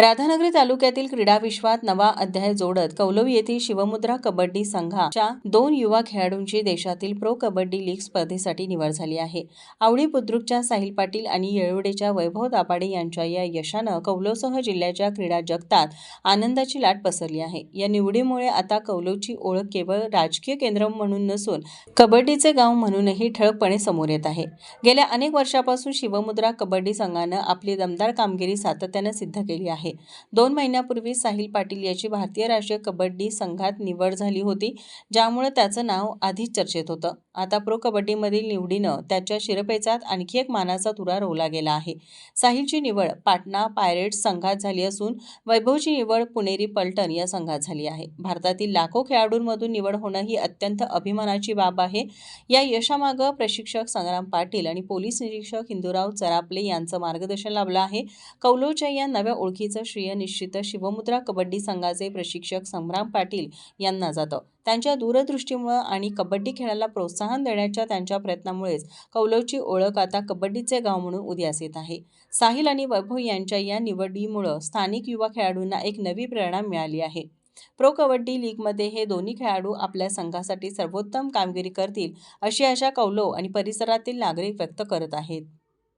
राधानगरी तालुक्यातील क्रीडा विश्वात नवा अध्याय जोडत कौलवी येथील शिवमुद्रा कबड्डी संघाच्या दोन युवा खेळाडूंची देशातील प्रो कबड्डी लीग स्पर्धेसाठी निवड झाली आहे. आवडी बुद्रुकच्या साहिल पाटील आणि येळवडेच्या वैभव दापाडे यांच्या या यशानं कौलवसह जिल्ह्याच्या क्रीडा जगतात आनंदाची लाट पसरली आहे. या निवडीमुळे आता कौलवची ओळख केवळ राजकीय केंद्र म्हणून नसून कबड्डीचे गाव म्हणूनही ठळकपणे समोर येत आहे. गेल्या अनेक वर्षापासून शिवमुद्रा कबड्डी संघानं आपली दमदार कामगिरी सातत्यानं सिद्ध केली आहे. दोन महिन्यापूर्वी साहिल पाटील याची भारतीय राष्ट्रीय कबड्डी संघात निवड झाली होती ज्यामुळे त्याचं नाव आधीच चर्चेत होतं. आता प्रो कबड्डीमधील निवडीनं त्याच्या शिरपेचात आणखी एक मानाचा तुरा रोवला गेला आहे. साहिलची निवड पाटणा पायरेट्स संघात झाली असून वैभवची निवड पुणेरी पलटण या संघात झाली आहे. भारतातील लाखो खेळाडूंमधून निवड होणं ही अत्यंत अभिमानाची बाब आहे. या यशामागं प्रशिक्षक संग्राम पाटील आणि पोलीस निरीक्षक हिंदूराव चरापले यांचं मार्गदर्शन लाभलं आहे. कौलोच्या या नव्या ओळखी ओळखीचं श्रेय निश्चित शिवमुद्रा कबड्डी संघाचे प्रशिक्षक संग्राम पाटील यांना जातं. त्यांच्या दूरदृष्टीमुळं आणि कबड्डी खेळाला प्रोत्साहन देण्याच्या त्यांच्या प्रयत्नामुळेच कौलवची ओळख आता कबड्डीचे गाव म्हणून उदयास येत आहे. साहिल आणि वैभव यांच्या या निवडीमुळं स्थानिक युवा खेळाडूंना एक नवी प्रेरणा मिळाली आहे. प्रो कबड्डी लीगमध्ये हे दोन्ही खेळाडू आपल्या संघासाठी सर्वोत्तम कामगिरी करतील अशी आशा कौलव आणि परिसरातील नागरिक व्यक्त करत आहेत.